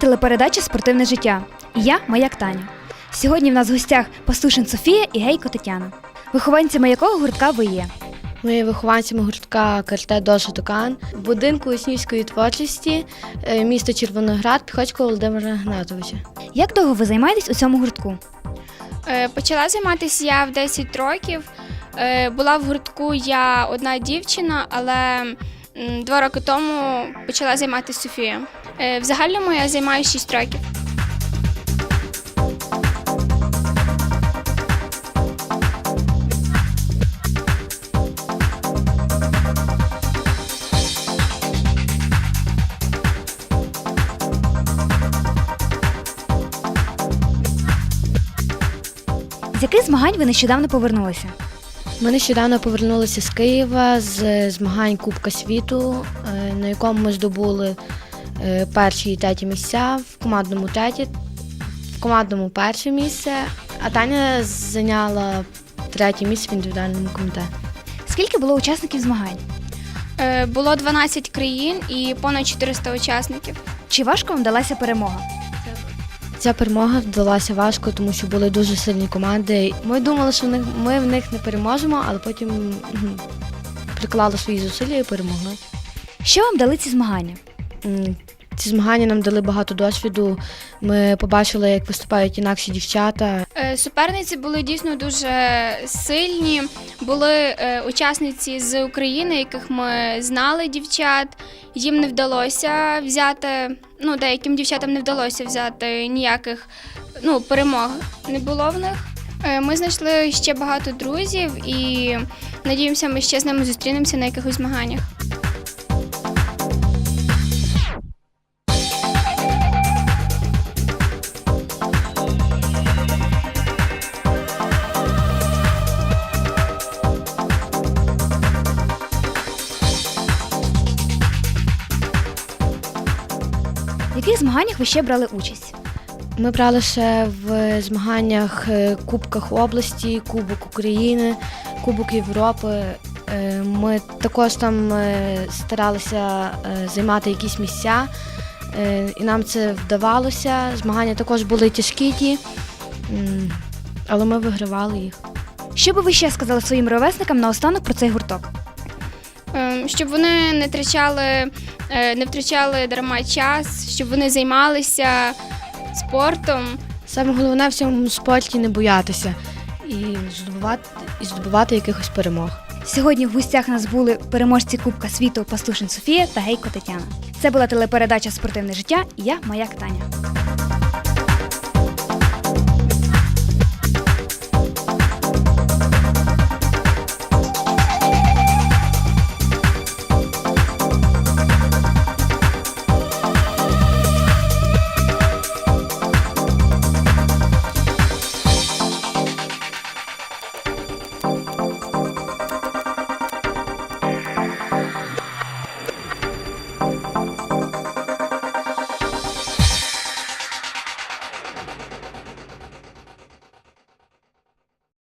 телепередача Спортивне життя. І я Маяк Таня. Сьогодні в нас в гостях Пастушин Софія і Гейко Тетяна. Вихованцями якого гуртка ви є? Ми є вихованцями гуртка карте Доша Токан, будинку учнівської творчості, е, місто Червоноград, Піхоцького Володимира Гнатовича. Як довго ви займаєтесь у цьому гуртку? Е, Почала займатися я в 10 років. Е, Була в гуртку я одна дівчина, але два роки тому почала займатися Софія. Е, В загальному я займаюся 6 років. З яких змагань ви нещодавно повернулися? Ми нещодавно повернулися з Києва з змагань Кубка світу, е, на якому ми здобули перші і треті місця в командному треті, в командному перше місце, а Таня зайняла третє місце в індивідуальному комітеті. Скільки було учасників змагань? Е, Було 12 країн і понад 400 учасників. Чи важко вам далася перемога? Ця перемога вдалася важко, тому що були дуже сильні команди. Ми думали, що в них- ми в них не переможемо, але потім приклали свої зусилля і перемогли. Що вам дали ці змагання? М, Ці змагання нам дали багато досвіду. Ми побачили, як виступають інакші дівчата. Е, Суперниці були дійсно дуже сильні. Були е, учасниці з України, яких ми знали дівчат. Їм не вдалося взяти. Ну, деяким дівчатам не вдалося взяти ніяких ну, перемог. Не було в них. Е, Ми знайшли ще багато друзів і надіємося, ми ще з ними зустрінемося на якихось змаганнях. Яких змаганнях ви ще брали участь? Ми брали ще в змаганнях е, Кубках області, Кубок України, Кубок Європи. Е, Ми також там е, старалися займати якісь місця, і нам це вдавалося. Змагання також були тяжкі ті, але ми вигравали їх. Що би ви ще сказали своїм ровесникам наостанок про цей гурток? Ем, щоб вони не втрачали, е, не втрачали дарма час, щоб вони займалися спортом. Саме головне в цьому спорті не боятися і здобувати, і здобувати якихось перемог. Сьогодні в гостях нас були переможці Кубка світу Пастушин Софія та Гейко Тетяна. Це була телепередача Спортивне життя і я Маяк Таня.